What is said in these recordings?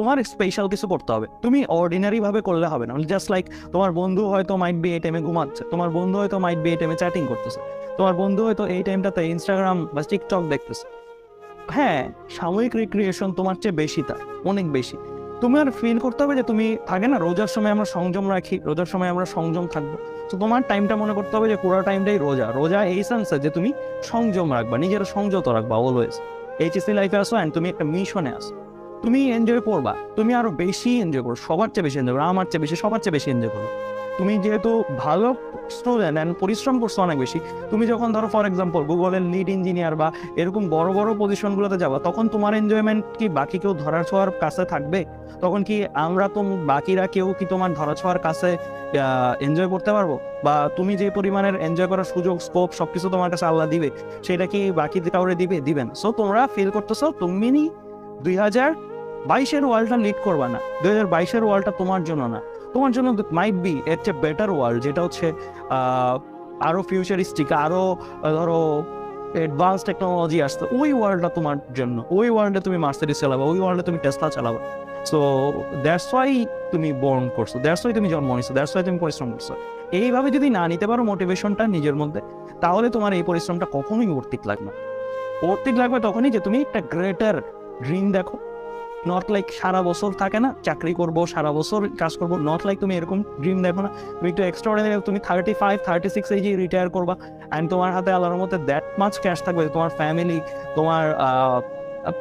তোমার স্পেশাল কিছু করতে হবে। তুমি অর্ডিনারি ভাবে করলে হবে না। জাস্ট লাইক তোমার বন্ধু হয়তো মাইট বি এই টাইমে ঘুমাচ্ছে, তোমার বন্ধু হয়তো মাইট বি এই টাইমে চ্যাটিং করতেছে, তোমার বন্ধু হয়তো এই টাইমটাতে ইনস্টাগ্রাম বা টিকটক দেখতেছে। হ্যাঁ সাময়িক রিক্রিয়েশন তোমার চেয়ে বেশি তার অনেক বেশি। তুমি আর ফিল করতে হবে যে তুমি থাকে না, রোজার সময় আমরা সংযম রাখি, রোজার সময় আমরা সংযম থাকব। তো তোমার টাইমটা মনে করতে হবে যে পুরো টাইমটাই রোজা। রোজা এই সেন্সে যে তুমি সংযম রাখবা, নিজের সংযত রাখবা অলওয়েজ এইচএসসি লাইফে আসো অ্যান্ড তুমি একটা মিশনে আসো। তুমি এনজয় করবা। তুমি আরও বেশি এনজয় করো। সবার চেয়ে বেশি এনজয় করো, আমার চেয়ে বেশি, সবার চেয়ে বেশি এনজয় করো। তুমি যেহেতু ভালো স্টুডেন্ট অ্যান্ড পরিশ্রম করছ অনেক বেশি, তুমি যখন ধরো ফর এক্সাম্পল গুগলের লিড ইঞ্জিনিয়ার বা এরকম বড় বড় পজিশনগুলোতে যাবা, তখন তোমার এনজয়মেন্ট কি বাকি কেউ ধরার ছোঁয়ার কাছে থাকবে? তখন কি আমরা তো বাকিরা কেউ কি তোমার ধরা ছোঁয়ার কাছে এনজয় করতে পারব? বা তুমি যে পরিমাণের এনজয় করার সুযোগ স্কোপ সবকিছু তোমার কাছে আল্লাহ দিবে, সেটা কি বাকি কাউরে দিবে? দিবেন সো তোমরা ফিল করতেছো, তুমি দুই হাজার বাইশের ওয়ার্ল্ডটা লিড করবা না। দুই হাজার বাইশের ওয়ার্ল্ডটা তোমার জন্য না। তোমার জন্য মাইট বি এর চেয়ে বেটার ওয়ার্ল্ড যেটা হচ্ছে আহ, আরও ফিউচারিস্টিক আরও আহ, ধরো অ্যাডভান্স টেকনোলজি আসছে ওই ওয়ার্ল্ডটা তোমার জন্য। ওই ওয়ার্ল্ডে তুমি মার্সিডিস চালাবা ওই ওয়ার্ল্ডে তুমি টেসলা চালাবা। সো দ্যাটস ওয়াই তুমি বর্ন করছ। দ্যাটস ওয়াই তুমি জন্ম নিছো। দ্যাটস ওয়াই তুমি পরিশ্রম করছ। এইভাবে যদি না নিতে পারো মোটিভেশনটা নিজের মধ্যে তাহলে তোমার এই পরিশ্রমটা কখনোই অর্থিক লাগবে অর্থিক লাগবে তখনই যে তুমি একটা গ্রেটার ড্রিম দেখো। নট লাইক সারা বছর থাকে না, চাকরি করব, সারা বছর কাজ করব। নট লাইক তুমি এরকম ড্রিম দেখো না। তুমি একটু এক্সট্রা তুমি থার্টি ফাইভ থার্টি সিক্স এজে রিটায়ার করবা। অ্যান্ড তোমার হাতে আল্লাহর মধ্যে দ্যাট মাছ ক্যাশ থাকবে তোমার ফ্যামিলি তোমার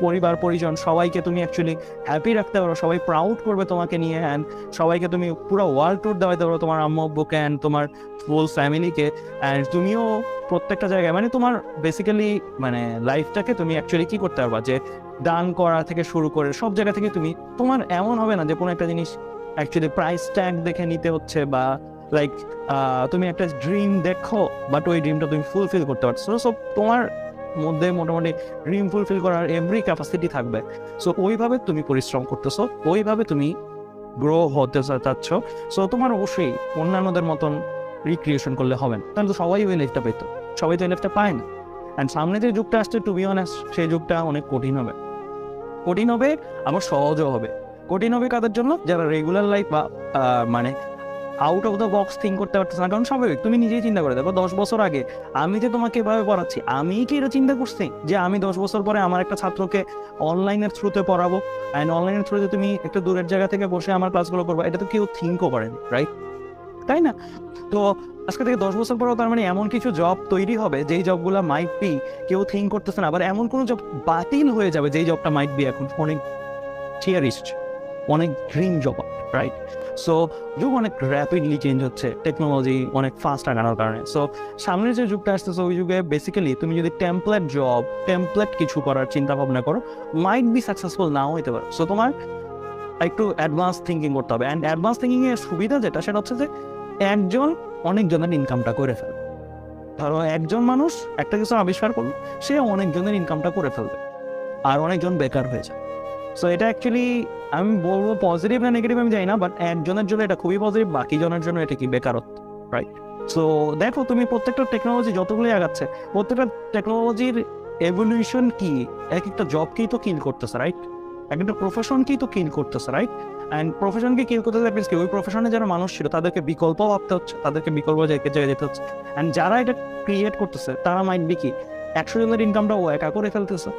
পরিবার, পরিজন, সবাইকে তুমি অ্যাকচুয়ালি হ্যাপি রাখতে পারো, সবাই প্রাউড করবে তোমাকে নিয়ে অ্যান্ড সবাইকে তুমি পুরো ওয়ার্ল্ড ট্যুর দেওয়াতে পারো তোমার আম্মু আব্বুকে অ্যান্ড তোমার ফুল ফ্যামিলিকে অ্যান্ড তুমিও প্রত্যেকটা জায়গায় মানে তোমার বেসিক্যালি মানে লাইফটাকে তুমি অ্যাকচুয়ালি কী করতে পারবা? যে দান করা থেকে শুরু করে সব জায়গা থেকে তুমি, তোমার এমন হবে না যে কোনো একটা জিনিস অ্যাকচুয়ালি প্রাইস ট্যাগ দেখে নিতে হচ্ছে বা লাইক তুমি একটা ড্রিম দেখো বাট ওই ড্রিমটা তুমি ফুলফিল করতে পারছ। সো তোমার মধ্যে মোটামুটি ড্রিম ফুলফিল করার এভরি ক্যাপাসিটি থাকবে। সো ওইভাবে তুমি পরিশ্রম করতেছো, ওইভাবে তুমি গ্রো হতে চাচ্ছ। সো তোমার অবশ্যই অন্যান্যদের মতন রিক্রিয়েশন করলে হবে না। তাহলে তো সবাই ওই লাইফটা পেত। সবাই তো এই লাইফটা পায় না। অ্যান্ড সামনে যে যুগটা আসছে টু বি অনেস্ট সেই যুগটা অনেক কঠিন হবে। কঠিন হবে, আবার সহজও হবে। কঠিন হবে কাদের জন্য? যারা রেগুলার লাইফ বা মানে out of the box think করতে পারতেছে না। কারণ স্বাভাবিক, তুমি নিজেই চিন্তা করে দেখো, দশ বছর আগে আমি যে তোমাকে এভাবে পড়াচ্ছি, আমি কি এটা চিন্তা করছি? যে আমি দশ বছর পরে আমার একটা ছাত্রকে অনলাইনের থ্রুতে পড়াবো অ্যান্ড অনলাইনের থ্রুতে তুমি একটা দূরের জায়গা থেকে বসে আমার ক্লাসগুলো করব, এটা তো কেউ থিঙ্কও করেনি রাইট তাই না? তো আজকে থেকে দশ বছর পরেও তার মানে এমন কিছু জব তৈরি হবে, যেই জবগুলো মাইট বি কেউ থিঙ্ক করতেছে না। আবার এমন কোনো জব বাতিল হয়ে যাবে, যেই জবটা মাইট বি এখন। অনেক থিয়ারিস্ট অনেক ড্রিম জব রাইট সো যুগ অনেক র্যাপিডলি চেঞ্জ হচ্ছে টেকনোলজি অনেক ফাস্ট আগানোর কারণে। সো সামনের যে যুগটা আসতেছে, ওই যুগে বেসিক্যালি তুমি যদি টেমপ্লেট জব টেমপ্লেট কিছু করার চিন্তা ভাবনা করো মাইট বি সাকসেসফুল নাও হইতে পারো। সো তোমার একটু অ্যাডভান্স থিঙ্কিং করতে হবে। অ্যান্ড অ্যাডভান্স থিঙ্কিং এর সুবিধা যেটা, সেটা হচ্ছে যে একজন অনেকজনের ইনকামটা করে ফেলবে ধরো একজন মানুষ একটা কিছু আবিষ্কার করল, সে অনেকজনের ইনকামটা করে ফেলবে। আর অনেকজন বেকার হয়ে যায় সো এটা অ্যাকচুয়ালি আমি বলব পজিটিভ না নেগেটিভ আমি জানি না বাট একজনের জন্য এটা খুবই পজিটিভ বাকি জনের জন্য এটা কি বেকারত্ব রাইট সো দেখো তুমি প্রত্যেকটা টেকনোলজি যতগুলোই আগাচ্ছে, প্রত্যেকটা টেকনোলজির এভলিউশন কি? এক একটা জবকেই তো কিল করতেছে রাইট এক একটা প্রফেশনকেই তো কিল করতেছে রাইট অ্যান্ড প্রফেশনকে কিল করতে দ্যাট কি ওই প্রফেশনে যারা মানুষ ছিল, তাদেরকে বিকল্প ভাবতে হচ্ছে, তাদেরকে বিকল্প জায়গায় যেতে হচ্ছে। অ্যান্ড যারা এটা ক্রিয়েট করতেছে, তারা মাইট বি কি, একশো জনের ইনকামটা ও একা করে ফেলতেছে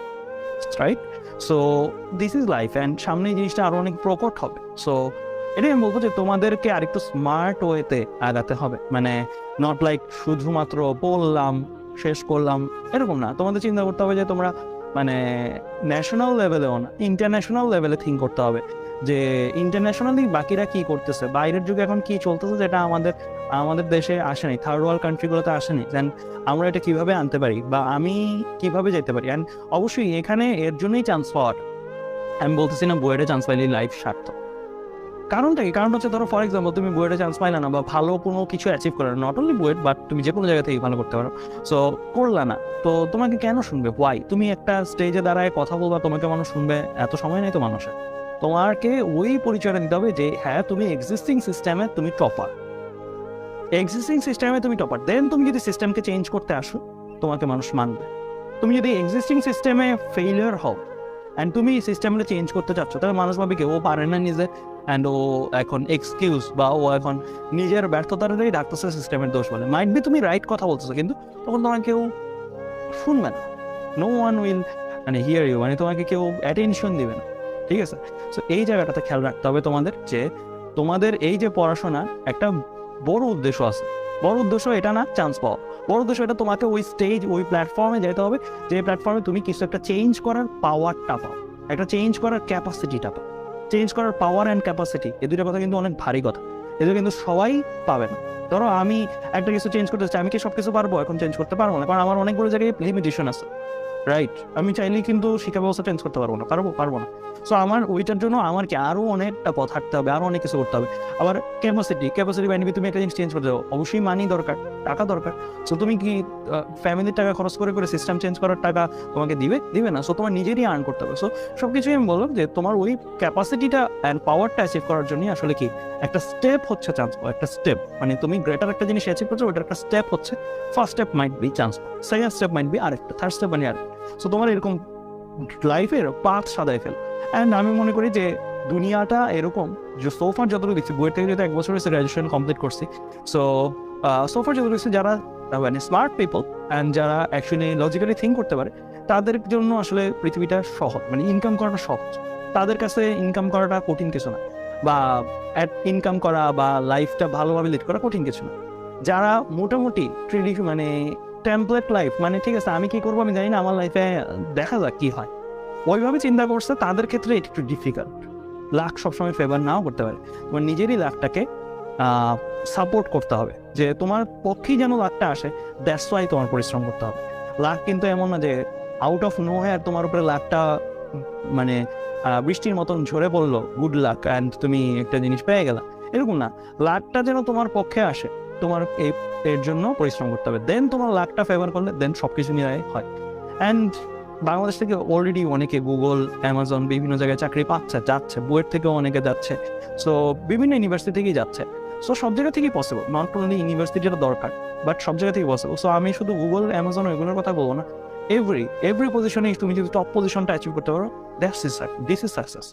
right so this is life and সামনে জিনিসটা আরও অনেক প্রকট হবে। সো এটাই আমি বলব যে তোমাদেরকে আরেকটু স্মার্ট ওয়েতে আগাতে হবে। মানে নট লাইক শুধুমাত্র বললাম, শেষ করলাম, এরকম না। তোমাদের চিন্তা করতে হবে যে তোমরা মানে ন্যাশনাল লেভেলেও না ইন্টারন্যাশনাল লেভেলে থিঙ্ক করতে হবে। যে ইন্টারন্যাশনালি বাকিরা কি করতেছে? বাইরের যুগে এখন কি চলতেছে যেটা আমাদের আমাদের দেশে আসেনি থার্ড ওয়ার্ল্ড কান্ট্রিগুলোতে আসেনি দেন আমরা এটা কীভাবে আনতে পারি বা আমি কীভাবে যেতে পারি? অ্যান্ড অবশ্যই এখানে এর জন্যই চান্স পাওয়ার। আমি বলতেছি না বইয়ের চান্স পাইলে লাইফ সার্থক। কারণটা কি? কারণ হচ্ছে ধরো ফর এক্সাম্পল তুমি বুয়েটে চান্স পাইলে না বা ভালো কোনো কিছু অ্যাচিভ করে নট অনলি বুয়েট বাট তুমি যে কোনো জায়গা থেকে ভালো করতে পারো। সো করলা না। তো তোমাকে কেন শুনবে? ওয়াই তুমি একটা স্টেজে দাঁড়ায় কথা বলবা, তোমাকে মানুষ শুনবে, এত সময় নেই তো মানুষের। তোমাকে ওই পরিচয়টা দিতে হবে যে হ্যাঁ তুমি এক্সিস্টিং সিস্টেমে তুমি টপার এক্সিস্টিং সিস্টেমে তুমি টপার দেন তুমি যদি সিস্টেমকে চেঞ্জ করতে আসো, তোমাকে মানুষ মানবে। তুমি যদি এক্সিস্টিং সিস্টেমে ফেইলিয়ার হও অ্যান্ড তুমি সিস্টেমটা চেঞ্জ করতে চাচ্ছ, তাহলে মানুষ ভাবে কি, ও পারে না নিজে অ্যান্ড ও এখন এক্সকিউজ বা ও এখন নিজের ব্যর্থতাটাই ডাকতেছে সিস্টেমের দোষ বলে। মাইট বি তুমি রাইট কথা বলতেছো, কিন্তু তখন তোমার কেউ শুনবে না। নো ওয়ান উইল মানে হিয়ার ইউ মানে তোমাকে কেউ অ্যাটেনশন দিবে না। ঠিক আছে? সো এই জায়গাটাতে খেয়াল রাখতে হবে তোমাদের যে, তোমাদের এই যে পড়াশোনা একটা বড় উদ্দেশ্য আছে। বড় উদ্দেশ্য এটা না চান্স পাওয়া। বড় উদ্দেশ্য এটা তোমাকে ওই স্টেজ ওই প্ল্যাটফর্মে যেতে হবে, যে প্ল্যাটফর্মে তুমি কিছু একটা চেঞ্জ করার পাওয়ারটা পাও। একটা চেঞ্জ করার ক্যাপাসিটিটা পাও। চেঞ্জ করার পাওয়ার অ্যান্ড ক্যাপাসিটি এই দুটো কথা কিন্তু অনেক ভারী কথা। এগুলো কিন্তু সবাই পাবে না। ধরো আমি একটা কিছু চেঞ্জ করতে চাই, আমি কি সব কিছু পারব এখন চেঞ্জ করতে? পারব না, কারণ আমার অনেকগুলো জায়গায় লিমিটেশন আছে। রাইট আমি চাইলেই কিন্তু শিক্ষা ব্যবস্থা চেঞ্জ করতে পারব না, পারব পারব না। সো আমার ওইটার জন্য আমার কি আরও অনেকটা পথ হাঁটতে হবে আরও অনেক কিছু করতে হবে। আবার ক্যাপাসিটি ক্যাপাসিটি বাইনি তুমি একটা জিনিস চেঞ্জ করতে যাও অবশ্যই মানি দরকার, টাকা দরকার। সো তুমি কি ফ্যামিলির টাকা খরচ করে করে সিস্টেম চেঞ্জ করার টাকা তোমাকে দিবে? দিবে না। সো তোমার নিজেরই আর্ন করতে হবে। সো সব কিছুই আমি বললাম যে তোমার ওই ক্যাপাসিটিটা অ্যান্ড পাওয়ারটা অ্যাচিভ করার জন্য আসলে কি? একটা স্টেপ হচ্ছে চান্স পাওয়া, একটা স্টেপ মানে তুমি গ্রেটার একটা জিনিস অ্যাচিভ করছ ওটার একটা স্টেপ হচ্ছে। First step might be chance second step might be আরেকটা। থার্ড স্টেপ মানে আরেকটা। সো তোমার এরকম লাইফের পাথ সাদায় ফেল। অ্যান্ড আমি মনে করি যে দুনিয়াটা এরকম যে সোফার যতটুকু দেখছি, বইয়ের থেকে যেহেতু এক বছর হয়েছে গ্র্যাজুয়েশন কমপ্লিট করছি সো সোফার যতটুকু দেখছি যারা মানে স্মার্ট পিপল অ্যান্ড যারা অ্যাকচুয়ালি লজিক্যালি থিঙ্ক করতে পারে, তাদের জন্য আসলে পৃথিবীটা সহজ মানে ইনকাম করাটা সহজ। তাদের কাছে ইনকাম করাটা কঠিন কিছু না, বা ইনকাম করা বা লাইফটা ভালোভাবে লিড করা কঠিন কিছু না। যারা মোটামুটি ট্রেডিশন মানে টেমপ্লেট লাইফ মানে ঠিক আছে, আমি কি করব আমি জানি না, আমার লাইফে দেখা যাক কি হয়। ওইভাবে চিন্তা করছে, তাদের ক্ষেত্রে এটা একটু ডিফিকাল্ট লাখ সবসময় ফেভার নাও করতে পারে। তোমার নিজেরই লাখটাকে সাপোর্ট করতে হবে। যে তোমার পক্ষেই যেন লাখটা আসে দ্যাটস ওয়াই তোমার পরিশ্রম করতে হবে। লাখ কিন্তু এমন না যে আউট অফ নো হেয়ার তোমার উপরে লাখটা মানে বৃষ্টির মতন ঝরে পড়ল গুড লাক অ্যান্ড তুমি একটা জিনিস পেয়ে গেলা। এরকম না। লাখটা যেন তোমার পক্ষে আসে। তোমার এই এর জন্য পরিশ্রম করতে হবে। দেন তোমার লাখটা ফেভার করলে দেন সব কিছু নিয়ে হয়। অ্যান্ড বাংলাদেশ থেকে অলরেডি অনেকে গুগল অ্যামাজন বিভিন্ন জায়গায় চাকরি পাচ্ছে, যাচ্ছে বইয়ের থেকেও অনেকে যাচ্ছে। সো বিভিন্ন ইউনিভার্সিটি থেকেই যাচ্ছে। সো সব জায়গা থেকেই পসিবল নট অনলি ইউনিভার্সিটিটা দরকার বাট সব জায়গা থেকেই পসিবল সো আমি শুধু গুগল অ্যামাজন এগুলোর কথা বলব না। এভরি এভরি পজিশনে তুমি যদি টপ পজিশনটা অ্যাচিভ করতে পারো that's is this is success